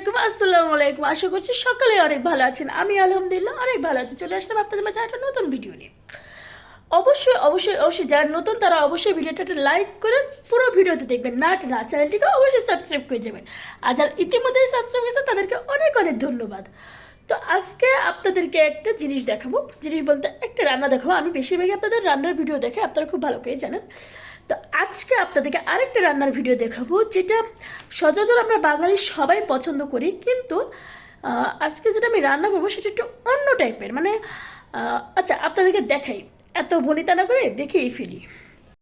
আলাইকুম, আসসালামু আলাইকুম। আশা করছি সকালে অনেক ভালো আছেন। আমি আলহামদুলিল্লাহ অনেক ভালো আছি। চলে আসলাম আপনাদের মাঝে একটা নতুন ভিডিও নিয়ে। অবশ্যই অবশ্যই অবশ্যই যারা নতুন, তারা অবশ্যই ভিডিওটাতে লাইক করে পুরো ভিডিওতে দেখবেন। না না চ্যানেলটিকে অবশ্যই সাবস্ক্রাইব করে যাবেন। আর যারা ইতিমধ্যেই সাবস্ক্রাইব করেছে তাদেরকে অনেক অনেক ধন্যবাদ। তো আজকে আপনাদেরকে একটা জিনিস দেখাবো। জিনিস বলতে একটা রান্না দেখাবো। আমি বেশিরভাগই আপনাদের রান্নার ভিডিও দেখে আপনারা খুব ভালো করে জানেন। তো আজকে আপনাদেরকে আরেকটা রান্নার ভিডিও দেখাবো, যেটা সচরাচর আমরা বাঙালি সবাই পছন্দ করি, কিন্তু আজকে যেটা আমি রান্না করব সেটা একটু অন্য টাইপের মানে আচ্ছা আপনাদেরকে দেখাই। এত ভনিতা না করে দেখেই ফেলি।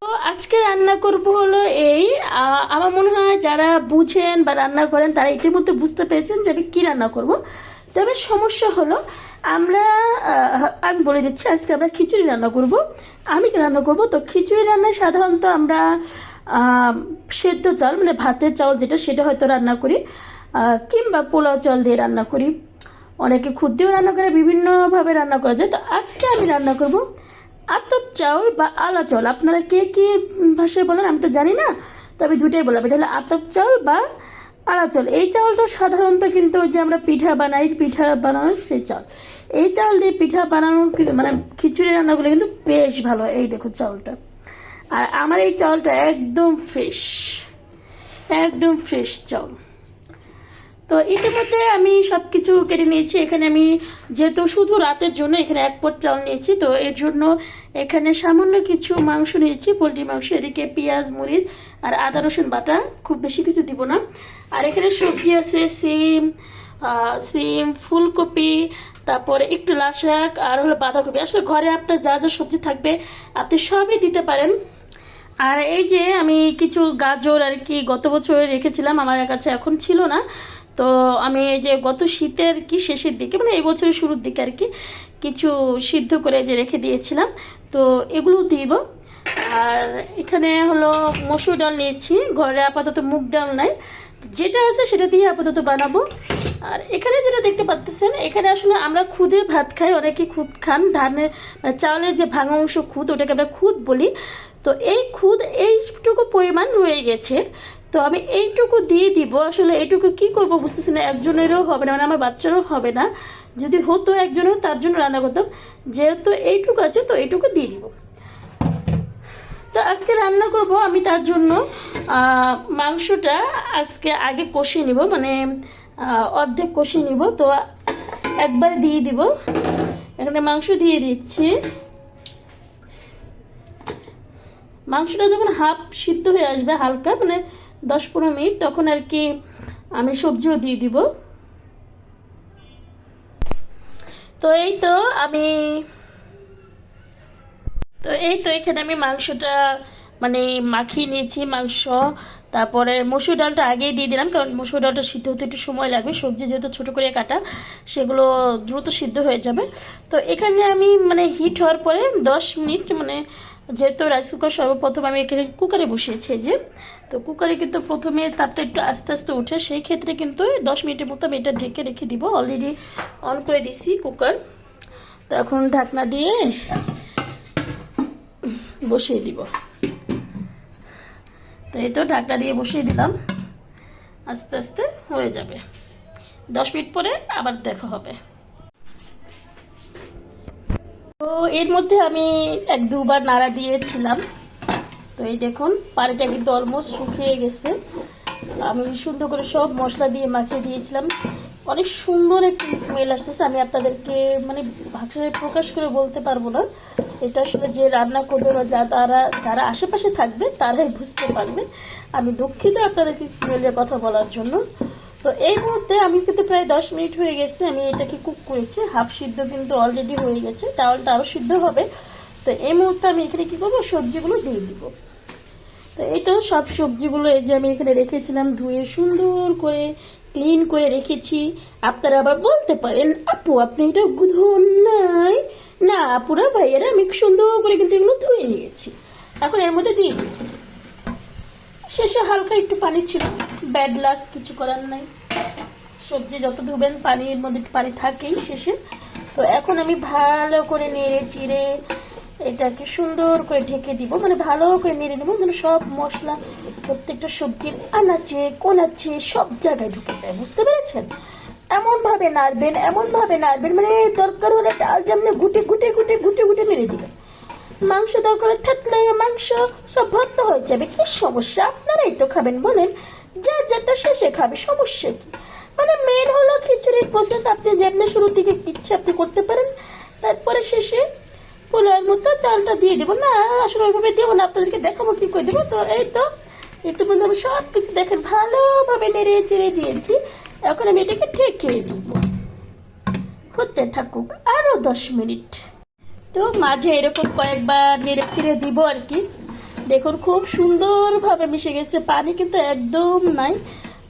তো আজকে রান্না করব হলো এই আমার মনে হয় যারা বুঝেন বা রান্না করেন, তারা ইতিমধ্যে বুঝতে পেরেছেন যে আমি কী রান্না করব। তবে সমস্যা হলো, আমরা আমি বলে দিচ্ছি, আজকে আমরা খিচুড়ি রান্না করব। আমি রান্না করব? তো খিচুড়ি রান্নায় সাধারণত আমরা সেদ্ধ চাল মানে ভাতের চাল যেটা, সেটা হয়তো রান্না করি কিংবা পোলাও চাল দিয়ে রান্না করি। অনেকে খুদ দিয়েও রান্না করে, বিভিন্নভাবে রান্না করা যায়। তো আজকে আমি রান্না করব আতপ চাউল বা আলা চাউল। আপনারা কে, কী ভাষায় বলেন আমি তো জানি না, তবে দুটাই বললাম এটা হলো আতপ চাউল বা আলা চাউল এই চাউলটা সাধারণত কিন্তু যে আমরা পিঠা বানাই, পিঠা বানানোর সেই চাউল এই চাউল দিয়ে পিঠা বানানো মানে খিচুড়ি রান্নাগুলো কিন্তু বেশ ভালো এই দেখো চাউলটা আর আমার এই চাউলটা একদম ফ্রেশ একদম ফ্রেশ চাউল তো ইতিমধ্যে আমি সব কিছু কেটে নিয়েছি। এখানে আমি যেহেতু শুধু রাতের জন্য এখানে এক পট চাল নিয়েছি, তো এর জন্য এখানে সামান্য কিছু মাংস নিয়েছি। পোলট্রি মাংস, এদিকে পেঁয়াজ, মরিচ আর আদা রসুন বাটা খুব বেশি কিছু দিব না। আর এখানে সবজি আছে, সিম সিম, ফুলকপি, তারপরে একটু লাল শাক আর হলো বাঁধাকপি। আসলে ঘরে আপনার যা যা সবজি থাকবে আপনি সবই দিতে পারেন। আর এই যে আমি কিছু গাজর আর কি গত বছর রেখেছিলাম, আমার কাছে এখন ছিল না। তো আমি এই যে গত শীতের কি শেষের দিকে মানে এই বছরের শুরুর দিকে আর কি, কিছু সিদ্ধ করে যে রেখে দিয়েছিলাম। তো এগুলো দিব। আর এখানে হলো মসুর ডাল নিয়েছি। ঘরে আপাতত মুগ ডাল নাই। যেটা আছে সেটা দিয়ে আপাতত বানাবো। আর এখানে যেটা দেখতে পাচ্ছেন এখানে আসলে আমরা খুদে ভাত খাই, অনেকে খুদ খান। ধানের মানে চাউলের যে ভাঙা অংশ খুদ, ওটাকে আমরা খুদ বলি। তো এই খুদ এইটুকু পরিমাণ রয়ে গেছে। তো আমি এইটুকু দিয়ে দিব। আসলে এইটুকু কি করব বুঝতেছি না। একজনেরও হবে না মানে আমার বাচ্চারও হবে না। যদি হতো একজনের তার জন্য রান্না করতাম। যেহেতু এইটুকু আছে, তো এইটুকু দিয়ে দিব। তো আজকে রান্না করব আমি তার জন্য। মাংসটা আজকে আগে কষিয়ে নিব মানে অর্ধেক কষিয়ে নিব। তো একবার দিয়ে দিব। এখানে মাংস দিয়ে দিচ্ছি। মাংসটা যখন হাফ সিদ্ধ হয়ে আসবে হালকা মানে দশ পনেরো মিনিট, তখন আর কি আমি সবজিও দিয়ে দিব। তো এই তো আমি তো এই তো এখানে আমি মাংসটা মানে মাখিয়ে নিয়েছি মাংস। তারপরে মসুর ডালটা আগেই দিয়ে দিলাম, কারণ মসুর ডালটা সিদ্ধ হতে একটু সময় লাগবে। সবজি যেহেতু ছোটো করে কাটা, সেগুলো দ্রুত সিদ্ধ হয়ে যাবে। তো এখানে আমি মানে হিট হওয়ার পরে দশ মিনিট মানে যেহেতু রাইস কুকার সর্বপ্রথম আমি এখানে কুকারে বসিয়েছি যে, তো কুকারে কিন্তু প্রথমে তাপটা একটু আস্তে আস্তে উঠে, সেই ক্ষেত্রে কিন্তু দশ মিনিটের মতো আমি এটা ঢেকে রেখে দিব। অলরেডি অন করে দিছি কুকার তো এখন ঢাকনা দিয়ে বসিয়ে দিব। তো এই তো ঢাকনা দিয়ে বসিয়ে দিলাম। আস্তে আস্তে হয়ে যাবে। দশ মিনিট পরে আবার দেখা হবে। তো এর মধ্যে আমি এক দুবার নাড়া দিয়েছিলাম। তো এই দেখুন, পানিটা কিন্তু অলমোস্ট শুকিয়ে গেছে। আমি সুন্দর করে সব মশলা দিয়ে মাখিয়ে দিয়েছিলাম। অনেক সুন্দর একটি স্মেল আসতেছে। আমি আপনাদেরকে মানে ভাষায় প্রকাশ করে বলতে পারব না। এটা আসলে যে রান্না করবে বা যা তারা, যারা আশেপাশে থাকবে, তারাই বুঝতে পারবে। আমি দুঃখিত আপনাদেরকে স্মেলের কথা বলার জন্য। তো এই মুহূর্তে আমি কিন্তু প্রায় দশ মিনিট হয়ে গেছে, আমি এটাকে কুক করেছি। হাফ সিদ্ধ কিন্তু অলরেডি হয়ে গেছে চাউলটা আরও সিদ্ধ হবে। তো এই মুহূর্তে আমি এখানে কী করব? সবজিগুলো দিয়ে দিব। তো এটা সব সবজিগুলো এই যে আমি এখানে রেখেছিলাম, ধুয়ে সুন্দর করে ক্লিন করে রেখেছি। আপনারা আবার বলতে পারেন, আপু, আপনি এটা ধুন নাই। না, আপুরা, ভাইয়েরা, আমি সুন্দর করে কিন্তু এগুলো ধুয়ে নিয়েছি। এখন এর মধ্যে দিয়ে দিই। শেষে হালকা একটু পানি ছিল। ব্যাড লাক, কিছু করার নাই। সবজি যত ধুবেন, পানির মধ্যে একটু পানি থাকেই শেষে। তো এখন আমি ভালো করে নেড়ে চিড়ে এটাকে সুন্দর করে ঢেকে দিব মানে ভালো করে নেড়ে নেব, যেন সব মশলা, প্রত্যেকটা সবজির আনাচে, কোনাচে, সব জায়গায় ঢুকে যায়, বুঝতে পেরেছেন? এমন ভাবে নাড়বেন এমন ভাবে নাড়বেন মানে দরকার হলে ডাল যেমনি ঘুটে গুটে গুটে গুটে গুটে মেরে দিবেন। মাংস দরকার থাকলে মাংস, সব ভর্তা হয়ে যাবে, কি সমস্যা? আপনারাই তো খাবেন, বলেন। যা যাটা শেষে খাবে, সমস্যা কি? মানে মেন হলো খিচুড়ির প্রসেস আপনি যেমনি শুরু থেকে ইচ্ছে আপনি করতে পারেন, তারপরে শেষে পোলার মতো চালটা দিয়ে দেবো না? আসলে ওইভাবে দেবো না, আপনাদেরকে দেখাবো কি করে দেবো? তো এই তো একটু বন্ধু, আমি সব কিছু দেখেন ভালোভাবে নেড়ে চেড়ে দিয়েছি। এখন আমি এটাকে ঠেকে দিব। হতে থাকুক আরও দশ মিনিট। তো মাঝে এরকম কয়েকবার নেড়ে চিড়ে দিব আর কি। দেখুন, খুব সুন্দরভাবে মিশে গেছে। পানি কিন্তু একদম নাই।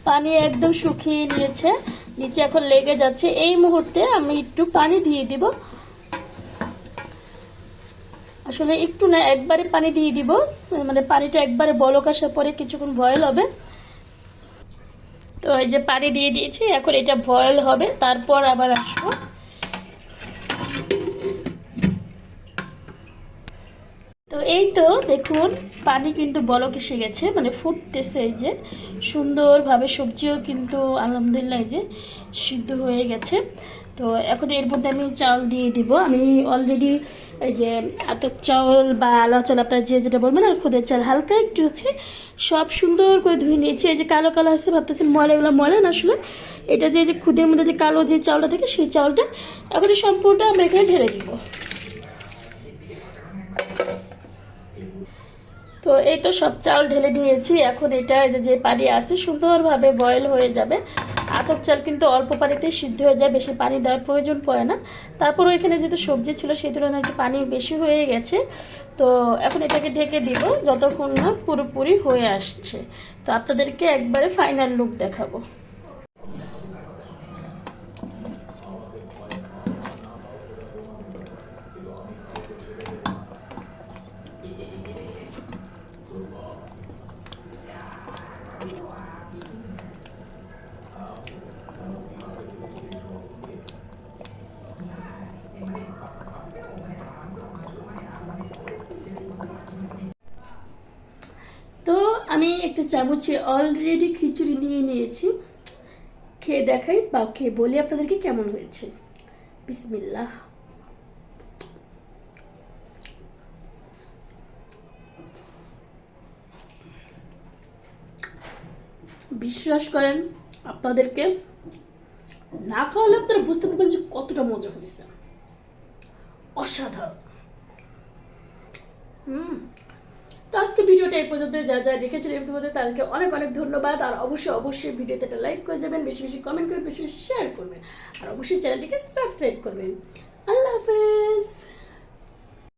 পানি একদম শুকিয়ে নিয়েছে। নিচে এখন লেগে যাচ্ছে। এই মুহূর্তে আমি একটু পানি দিয়ে দিব। আসলে একটু না, একবারে পানি দিয়ে দিব। মানে পানিটা একবারে বলক আসার পরে কিছুক্ষণ বয়েল হবে। তো এই যে পানি দিয়ে দিয়েছি, এখন এটা বয়েল হবে, তারপর আবার আসব। তো এই তো দেখুন, পানি কিন্তু বলক এসে গেছে মানে ফুটতেছে এই যে। সুন্দরভাবে সবজিও কিন্তু আলহামদুলিল্লাহ এই যে সিদ্ধ হয়ে গেছে। তো এখন এর মধ্যে আমি চাল দিয়ে দিব। আমি অলরেডি এই যে আতক চাউল বা আলা চাল আপনার যে যেটা বলবেন আর খুদের চাল, হালকা একটু হচ্ছে সব সুন্দর করে ধুয়ে নিয়েছি। এই যে কালো কালো আসছে, ভাবতেছেন ময়লা এগুলো ময়লা না আসলে? এটা যে যে খুদের মধ্যে যে কালো যে চাউলটা থাকে, সেই চাউলটা এখন এই সম্পূর্ণটা আমরা এখানে ঢেলে দিব। তো এই তো সব চাল ঢেলে নিয়েছি এখন এটা যে পানি আছে, সুন্দরভাবে বয়েল হয়ে যাবে। আতপ চাল কিন্তু অল্প পানিতেই সিদ্ধ হয়ে যায়, বেশি পানি দেওয়ার প্রয়োজন পড়ে না। তারপর ওইখানে যেহেতু সবজি ছিল, সেই তুলনায় একটু পানি বেশি হয়ে গেছে। তো এখন এটাকে ঢেকে দিব, যতক্ষণ না পুরোপুরি হয়ে আসছে। তো আপনাদেরকে একবারে ফাইনাল লুক দেখাবো তো আমি একটা চামচে অলরেডি খিচুড়ি নিয়ে নিয়েছি। খেয়ে দেখাই বা খেয়ে বলি আপনাদেরকে কেমন হয়েছে। বিসমিল্লাহ। বিশ্বাস করেন, আপনাদেরকে না খাওয়ালে আপনারা বুঝতে পারবেন যে কতটা মজা হয়েছে। অসাধারণ। হুম। তো আজকে ভিডিওটা এই পর্যন্ত যা যা দেখেছিলেন তোমাদের, তাদেরকে অনেক অনেক ধন্যবাদ। আর অবশ্যই অবশ্যই ভিডিওতে একটা লাইক করে যাবেন বেশি বেশি কমেন্ট করে, বেশি বেশি শেয়ার করবেন। আর অবশ্যই চ্যানেলটিকে সাবস্ক্রাইব করবেন। আল্লাহ হাফেজ।